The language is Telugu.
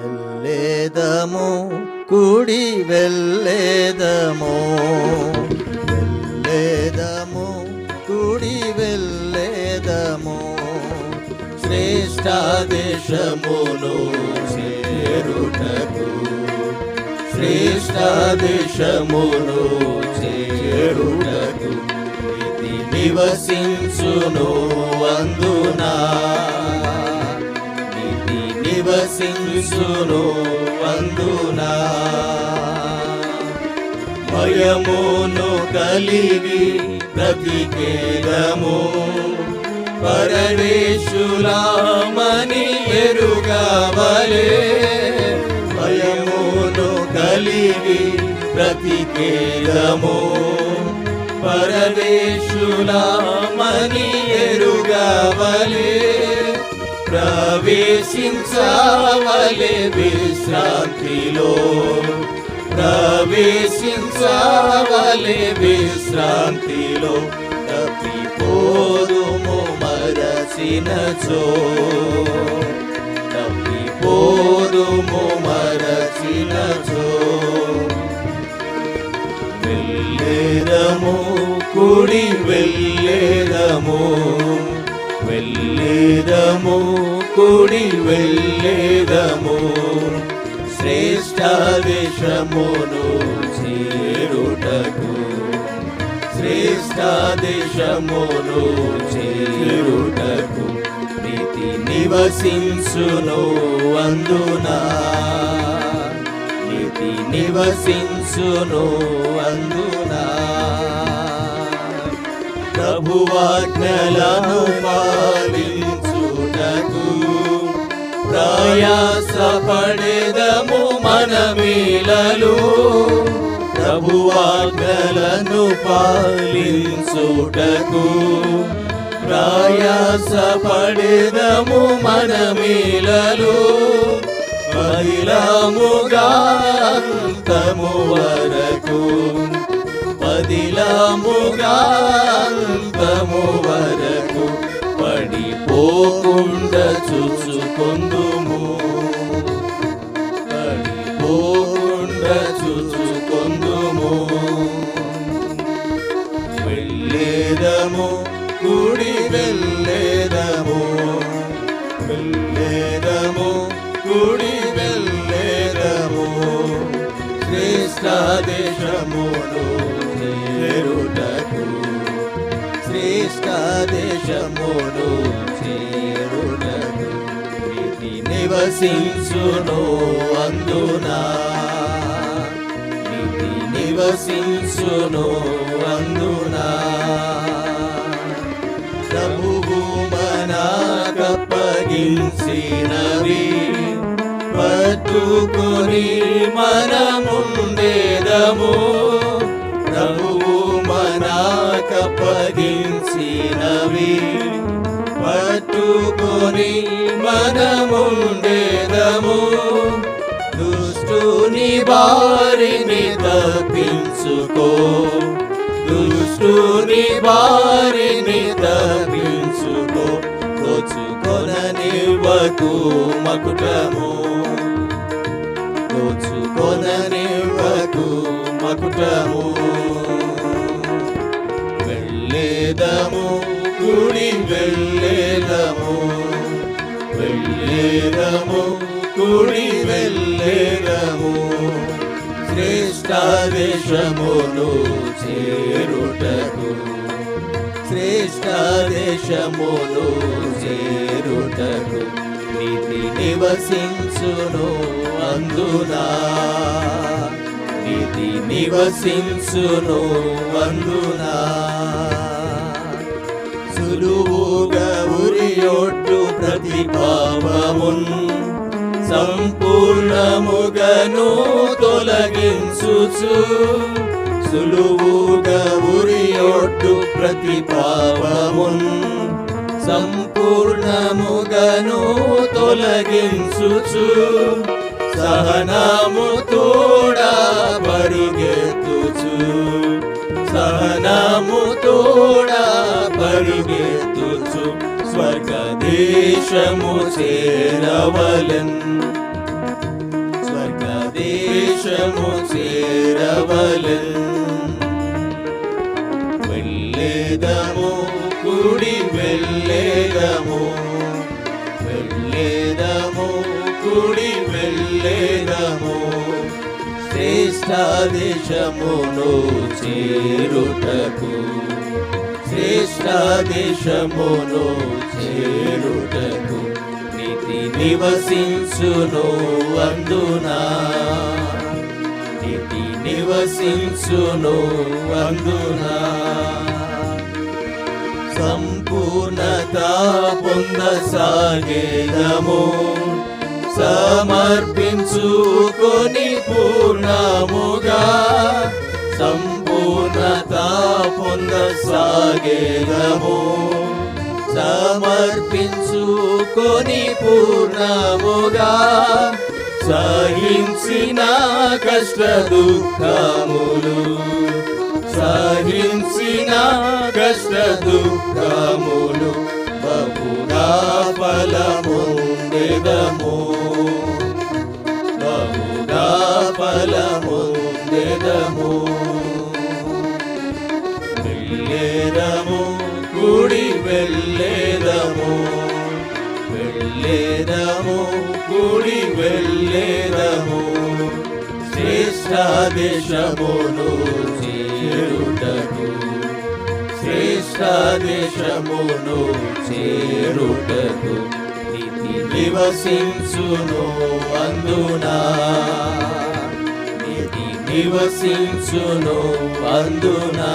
వెళ్ళేదము కుడి వెళ్ళేదము. వెళ్ళేదము కుడి వెళ్ళేదము. శ్రేష్ట దేశమును చేరుటకు శ్రేష్ట దేశమును చేరుటకు ఇది నివసించును అందునా. నివసించును అందునా. భయమును కలిగి బ్రతికేదము. పరమేశులామని ఎరుగవలే. భయమును కలిగి బ్రతికేదము. పరమేశులామని ఎరుగవలే. ప్రవేశించవలె విశ్రాంతిలో. ప్రవేశించవలె విశ్రాంతిలో. తప్పిపోదుము మరచినచో తప్పిపోదుము మరచినచో వెళ్ళేదము కుడి వెళ్ళేదము. వెళ్ళేదము కుడి వెళ్ళేదము శ్రేష్ట దేశమును చేరుటకు. శ్రేష్ట దేశమును చేరుటకు ప్రీతి నివసించును అందునా. నీతి నివసించును అందునా. ప్రభువాజ్ఞలను ప్రయాసపడేదము మనమీలలు. ప్రభువాజ్ఞలను పాలించుటకు ప్రయాసపడేదము మనమీలలు. పదిలముగా అంతము వరకు. పదిలాముగాంతము వరకు. పడిపోకుండా చూచుకొందుము దేశమును చేరుటకు శ్రేష్ట దేశమును చేరుటకు ప్రీతి నివసించును అందునా. ప్రీతి నివసించును అందునా. ప్రభువు మనకప్పగించినవి పట్టుకొని మనముండేదము. ప్రభువు మనకప్పగించినవి పట్టుకొని మనముండేదము. దుష్టుని బారిని తప్పించుకో. దుష్టుని బారిని తప్పించుకో. దోచుకొననివ్వకు మకుటము. దోచుకొననివ్వకు మకుటము. వెళ్ళేదము గుడి వెళ్ళేదము. వెళ్ళేదము గుడి వెళ్ళేదము. శ్రేష్టాదేశమును చేరుటకు. శ్రేష్టాదేశమును చేరుటకు. నివసించును అందునా. నీతి నివసించును అందునా. సులువుగా ఉరియొట్టు ప్రతి పాపమున్ సంపూర్ణముగను తొలగించుచు. సులువుగా ఉరియొట్టు ప్రతి పాపమున్ సంపూర్ణముగను తొలగించుచు సహనము తోడా పరుగెత్తుచు. సహనము తోడా పరుగెత్తుచు స్వర్గదేశము చేరవలన్. దేశము చేరవలెన్. వెళ్ళేదము కుడి వెళ్ళేదము వెళ్ళేదము కుడి వెళ్ళేదము శ్రేష్ట దేశమును చేరుటకు. శ్రేష్ట దేశమును చేరుటకు. నితి నివసించును అందునా. నితి నివసించును అందునా. సంపూర్ణత పొందసాగేదము. సమర్పించుకొని పూర్ణముగా. సంపూర్ణత పొందసాగేదము. సమర్పించుకొని పూర్ణముగా. సహించిన కష్ట దుఃఖములు సహించిన కష్ట దుఃఖములు బహుగా ఫలముందెదము బహుగా ఫలముందెదము వెళ్ళేదము కుడి వెళ్ళేదము వెళ్ళేదము కుడి వెళ్ళేదము శ్రేష్ట దేశమును చేరుటకు శ్రేష్ట దేశమును చేరుటకు నీతి నివసించును అందునా. నీతి నివసించును అందునా.